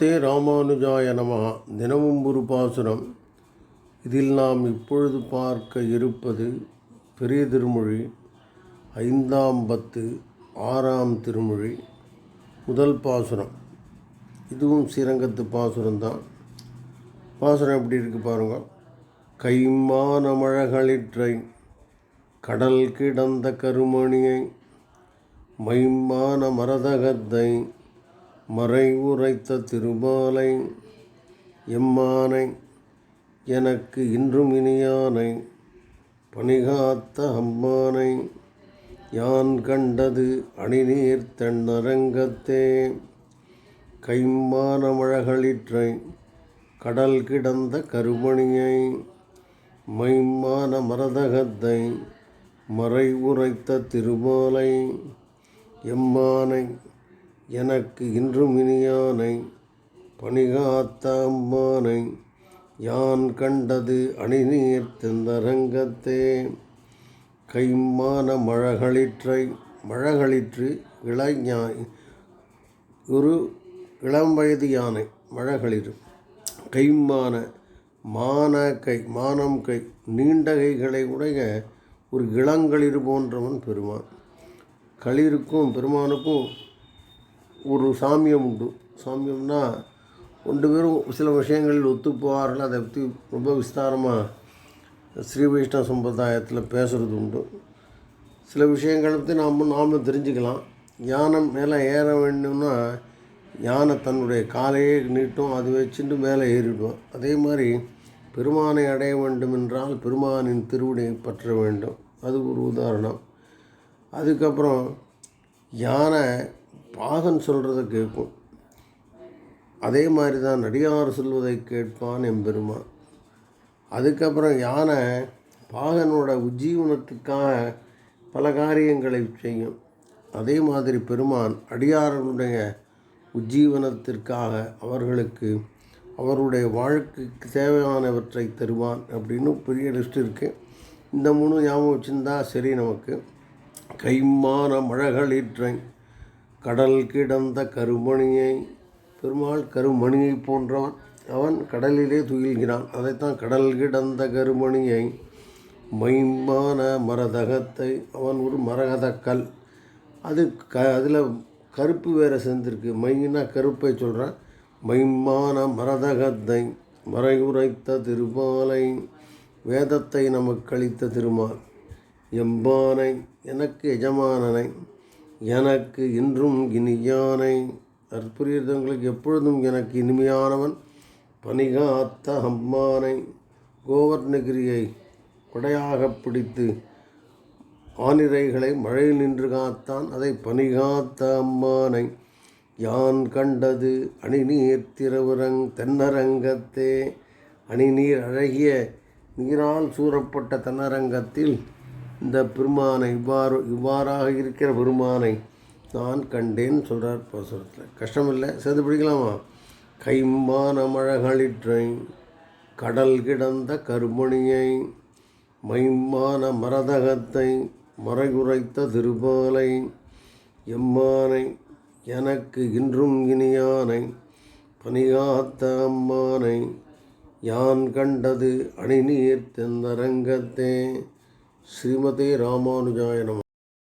தே ராமானுஜாய நமகா தினமும் ஒரு பாசுரம். இதில் நாம் இப்பொழுது பார்க்க இருப்பது பெரிய திருமொழி ஐந்தாம் பத்து ஆறாம் திருமொழி முதல் பாசுரம். இதுவும் ஸ்ரீரங்கத்து பாசுரம்தான். பாசுரம் எப்படி இருக்கு பாருங்க. கைமான மழகளிற்றை கடல் கிடந்த கருமணியை மைமான மரதகத்தை மறை உரைத்த திருமாலை எம்மானை எனக்கு இன்றும் இனியானை பணிகாத்த அம்மானை யான் கண்டது அணிநீர் தென்னரங்கத்தே. கைமான மழகளிற்றை கடல் கிடந்த கருமணியை மைமான மரதகத்தை மறை உரைத்த திருமாலை எம்மானை எனக்கு இன்றும் இனியானை பணிகாத்த அம்மானை யான் கண்டது அணிநீர் தெந்தரங்கத்தே. கைமான மழகளிற்றை மழகளிற்று இளைஞாய் ஒரு இளம் வயது யானை மழகளிறு கைமான மான கை மானம் கை நீண்ட கைகளை உடைய ஒரு இளங்களிறு போன்றவன் பெருமான். களிருக்கும் பெருமானுக்கும் ஒரு சாமியம் உண்டு. சாமியம்னா ரெண்டு பேரும் சில விஷயங்களில் ஒத்துப்போவார்கள் அதை பற்றி ரொம்ப விஸ்தாரமாக ஸ்ரீ வைஷ்ணவ சம்பிரதாயத்தில் பேசுகிறது உண்டு. சில விஷயங்களை பற்றி நாம் நாமளும் தெரிஞ்சுக்கலாம். யானை மேலே ஏற வேண்டும்னா யானை தன்னுடைய காலையே நீட்டும் அது வச்சுட்டு மேலே ஏறிடுவோம் அதே மாதிரி பெருமானை அடைய வேண்டும் என்றால் பெருமானின் திருவிடையை பற்ற வேண்டும். அது ஒரு உதாரணம். அதுக்கப்புறம் யானை பாகன் சொல்கிறத கேட்கும். அதே மாதிரி தான் நடிகார் சொல்வதை கேட்பான் எம்பெருமான். அதுக்கப்புறம் யானை பாகனோட உஜ்ஜீவனத்துக்காக பல காரியங்களை செய்யும். அதே மாதிரி பெருமான் அடியார்களுடைய உஜ்ஜீவனத்திற்காக அவர்களுக்கு அவருடைய வாழ்க்கைக்கு தேவையானவற்றை தருவான் அப்படின்னு பெரிய லிஸ்ட் இருக்குது இந்த மூணு ஞாபகம் வச்சுருந்தா சரி நமக்கு. கைமான மழகளிற்றை கடல் கிடந்த கருமணியை பெருமாள் கருமணியை போன்றவன் அவன் கடலிலே துயில்கிறான். அதைத்தான் கடல் கிடந்த கருமணியை மைமான மரதகத்தை அவன் ஒரு மரகதக்கல். அது க அதில் கருப்பு வேறு சேர்ந்துருக்கு. மைனா கருப்பை சொல்கிறான் மைமான மரதகத்தை மறையுரைத்த திருமாலை வேதத்தை நமக்கு அளித்த திருமால். எம்பானை எனக்கு எஜமானனை எனக்கு இன்றும் இனியானை. அற்புரியங்களுக்கு எப்பொழுதும் எனக்கு இனிமையானவன். பனிகாத்த அம்மானை. கோவர்ணகிரியை கொடையாக பிடித்து ஆனிரைகளை மழையில் நின்று காத்தான். அதை பனிகாத்த அம்மானை. யான் கண்டது அணிநீர் திரவுரங் தென்னரங்கத்தே. அணிநீர் அழகிய நீரால் சூறப்பட்ட தென்னரங்கத்தில் இந்த பெருமானை இவ்வாறு இவ்வாறாக இருக்கிற பெருமானை நான் கண்டேன் சொல்கிறார் பாசுரத்தில். கஷ்டமில்லை. சேர்ந்து பிடிக்கலாமா? கைமான மழகளிற்றை கடல் கிடந்த கருமணியை மைமான மரதகத்தை மறைகுறைத்த திருபாலை எம்மானை எனக்கு இன்றும் இனியானை பனிகாத்த அம்மானை யான் கண்டது அணிநீர் தெந்தரங்கத்தே ஸ்ரீமதே ராமானுஜாய நம